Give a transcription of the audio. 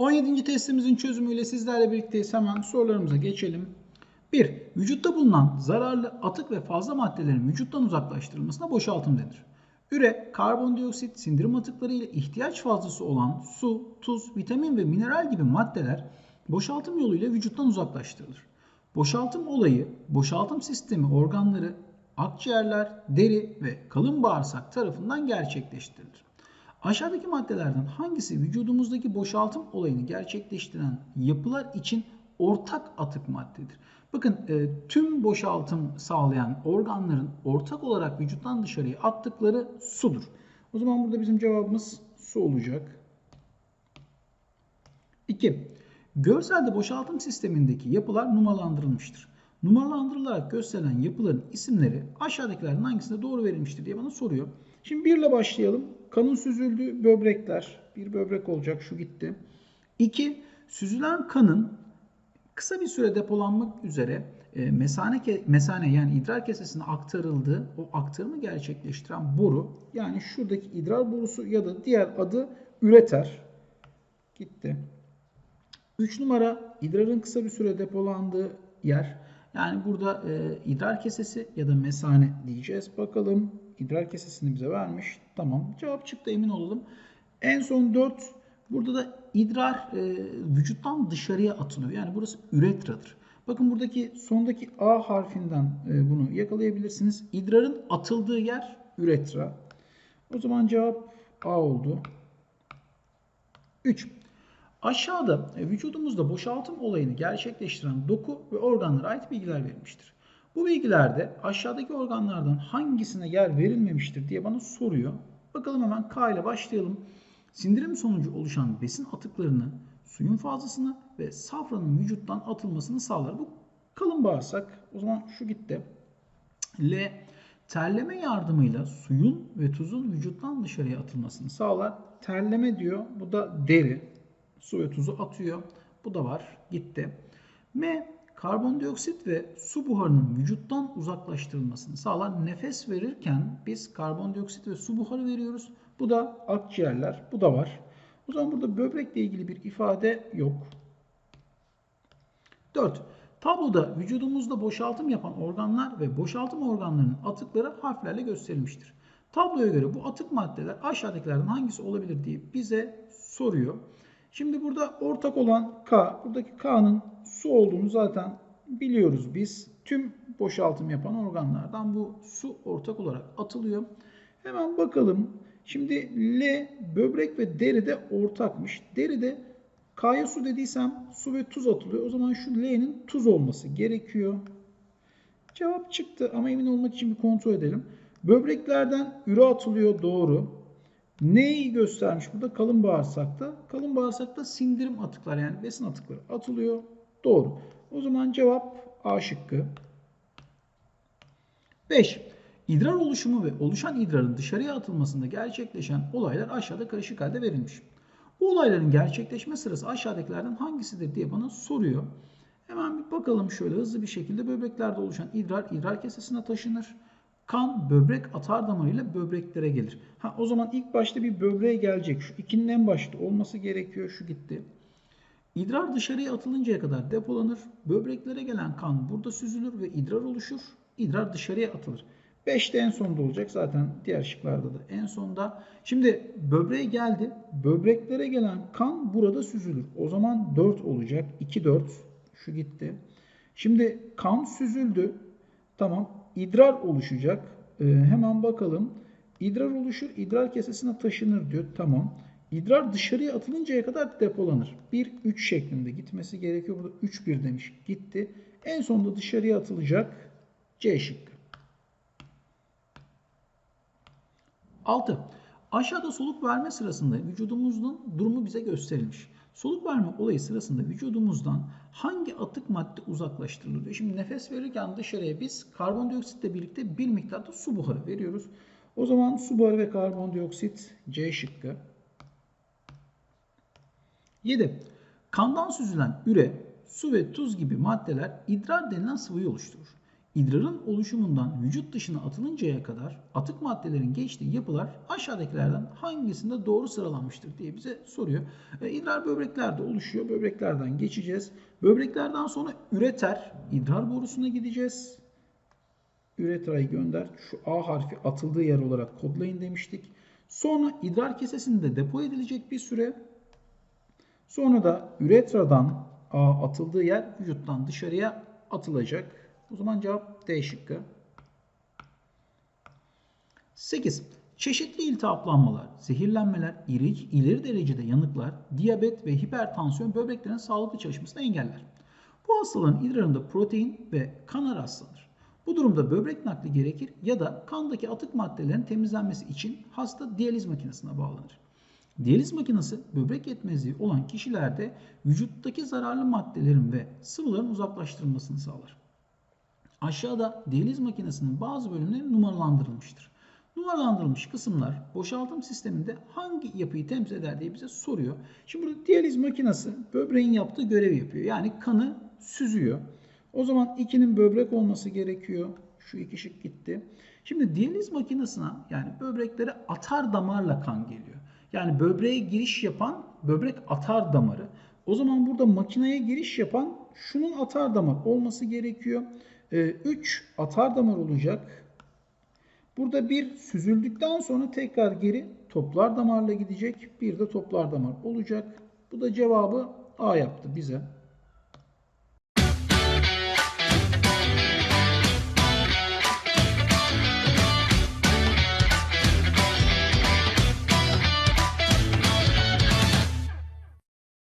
17. testimizin çözümüyle sizlerle birlikteyiz. Hemen sorularımıza geçelim. 1. Vücutta bulunan zararlı atık ve fazla maddelerin vücuttan uzaklaştırılmasına boşaltım denir. Üre, karbondioksit, sindirim atıkları ile ihtiyaç fazlası olan su, tuz, vitamin ve mineral gibi maddeler boşaltım yoluyla vücuttan uzaklaştırılır. Boşaltım olayı, boşaltım sistemi organları, akciğerler, deri ve kalın bağırsak tarafından gerçekleştirilir. Aşağıdaki maddelerden hangisi vücudumuzdaki boşaltım olayını gerçekleştiren yapılar için ortak atık maddedir? Bakın e, tüm boşaltım sağlayan organların ortak olarak vücuttan dışarıya attıkları sudur. O zaman burada bizim cevabımız su olacak. 2. Görselde boşaltım sistemindeki yapılar numaralandırılmıştır. Numaralandırılarak gösterilen yapıların isimleri aşağıdakilerden hangisinde doğru verilmiştir diye bana soruyor. Şimdi 1 ile başlayalım. Kanın süzüldüğü böbrekler. Bir böbrek olacak şu gitti. 2. Süzülen kanın kısa bir süre depolanmak üzere e, mesane, mesane yani idrar kesesine aktarıldığı o aktarımı gerçekleştiren boru yani şuradaki idrar borusu ya da diğer adı üreter. Gitti. 3 numara idrarın kısa bir süre depolandığı yer. Yani burada e, idrar kesesi ya da mesane diyeceğiz. Bakalım idrar kesesini bize vermiş. Tamam cevap çıktı emin olalım. En son 4 burada da idrar e, vücuttan dışarıya atılıyor. Yani burası üretradır. Bakın buradaki sondaki A harfinden e, bunu yakalayabilirsiniz. İdrarın atıldığı yer üretra. O zaman cevap A oldu. 3. Aşağıda e, vücudumuzda boşaltım olayını gerçekleştiren doku ve organlara ait bilgiler verilmiştir. Bu bilgilerde aşağıdaki organlardan hangisine yer verilmemiştir diye bana soruyor. Bakalım hemen K ile başlayalım. Sindirim sonucu oluşan besin atıklarını, suyun fazlasını ve safranın vücuttan atılmasını sağlar. Bu kalın bağırsak. O zaman şu gitti. L. Terleme yardımıyla suyun ve tuzun vücuttan dışarıya atılmasını sağlar. Terleme diyor. Bu da deri. Su ve tuzu atıyor. Bu da var. Gitti. M. Karbondioksit ve su buharının vücuttan uzaklaştırılmasını sağlar. Nefes verirken biz karbondioksit ve su buharı veriyoruz. Bu da akciğerler. Bu da var. O zaman burada böbrekle ilgili bir ifade yok. 4. Tabloda vücudumuzda boşaltım yapan organlar ve boşaltım organlarının atıkları harflerle gösterilmiştir. Tabloya göre bu atık maddeler aşağıdakilerden hangisi olabilir diye bize soruyor. Şimdi burada ortak olan K, buradaki K'nın su olduğunu zaten biliyoruz biz. Tüm boşaltım yapan organlardan bu su ortak olarak atılıyor. Hemen bakalım. Şimdi L böbrek ve deride ortakmış. Deride K'ya su dediysem su ve tuz atılıyor. O zaman şu L'nin tuz olması gerekiyor. Cevap çıktı ama emin olmak için bir kontrol edelim. Böbreklerden üre atılıyor doğru. Neyi göstermiş burada? Kalın bağırsakta. Kalın bağırsakta sindirim atıklar yani besin atıkları atılıyor. Doğru. O zaman cevap A şıkkı. 5. İdrar oluşumu ve oluşan idrarın dışarıya atılmasında gerçekleşen olaylar aşağıda karışık halde verilmiş. Bu olayların gerçekleşme sırası aşağıdakilerden hangisidir diye bana soruyor. Hemen bir bakalım şöyle hızlı bir şekilde böbreklerde oluşan idrar idrar kesesine taşınır. Kan böbrek atar damarıyla böbreklere gelir. Ha o zaman ilk başta bir böbreğe gelecek. Şu ikinin en başta olması gerekiyor. Şu gitti. İdrar dışarıya atılıncaya kadar depolanır. Böbreklere gelen kan burada süzülür ve idrar oluşur. İdrar dışarıya atılır. 5 de en sonda olacak zaten diğer şıklarda da en sonda. Şimdi böbreğe geldi. Böbreklere gelen kan burada süzülür. O zaman 4 olacak. 2 4 şu gitti. Şimdi kan süzüldü. Tamam. İdrar oluşacak. Ee, hemen bakalım. İdrar oluşur. idrar kesesine taşınır diyor. Tamam. İdrar dışarıya atılıncaya kadar depolanır. 1-3 şeklinde gitmesi gerekiyor. Burada 3-1 demiş. Gitti. En sonunda dışarıya atılacak. C şıkkı. 6. Aşağıda soluk verme sırasında vücudumuzun durumu bize gösterilmiş. Soluk verme olayı sırasında vücudumuzdan hangi atık madde uzaklaştırılıyor? Şimdi nefes verirken dışarıya biz karbondioksitle birlikte bir miktarda su buharı veriyoruz. O zaman su buharı ve karbondioksit C şıkkı. 7. Kandan süzülen üre, su ve tuz gibi maddeler idrar denilen sıvıyı oluşturur. İdrarın oluşumundan vücut dışına atılıncaya kadar atık maddelerin geçtiği yapılar aşağıdakilerden hangisinde doğru sıralanmıştır diye bize soruyor. E, idrar böbreklerde oluşuyor. Böbreklerden geçeceğiz. Böbreklerden sonra üreter. idrar borusuna gideceğiz. Üreterayı gönder. Şu A harfi atıldığı yer olarak kodlayın demiştik. Sonra idrar kesesinde depo edilecek bir süre. Sonra da üretradan A atıldığı yer vücuttan dışarıya atılacak. O zaman cevap D şıkkı. 8. Çeşitli iltihaplanmalar, zehirlenmeler, iri, ileri derecede yanıklar, diyabet ve hipertansiyon böbreklerin sağlıklı çalışmasını engeller. Bu hastaların idrarında protein ve kana rastlanır. Bu durumda böbrek nakli gerekir ya da kandaki atık maddelerin temizlenmesi için hasta diyaliz makinesine bağlanır. Diyaliz makinesi böbrek yetmezliği olan kişilerde vücuttaki zararlı maddelerin ve sıvıların uzaklaştırılmasını sağlar. Aşağıda diyaliz makinesinin bazı bölümleri numaralandırılmıştır. Numaralandırılmış kısımlar boşaltım sisteminde hangi yapıyı temsil eder diye bize soruyor. Şimdi burada diyaliz makinesi böbreğin yaptığı görevi yapıyor. Yani kanı süzüyor. O zaman 2'nin böbrek olması gerekiyor. Şu iki şık gitti. Şimdi diyaliz makinesine yani böbreklere atar damarla kan geliyor. Yani böbreğe giriş yapan böbrek atar damarı. O zaman burada makineye giriş yapan şunun atar damar olması gerekiyor. 3 ee, atar damar olacak. Burada bir süzüldükten sonra tekrar geri toplar damarla gidecek. Bir de toplar damar olacak. Bu da cevabı A yaptı bize.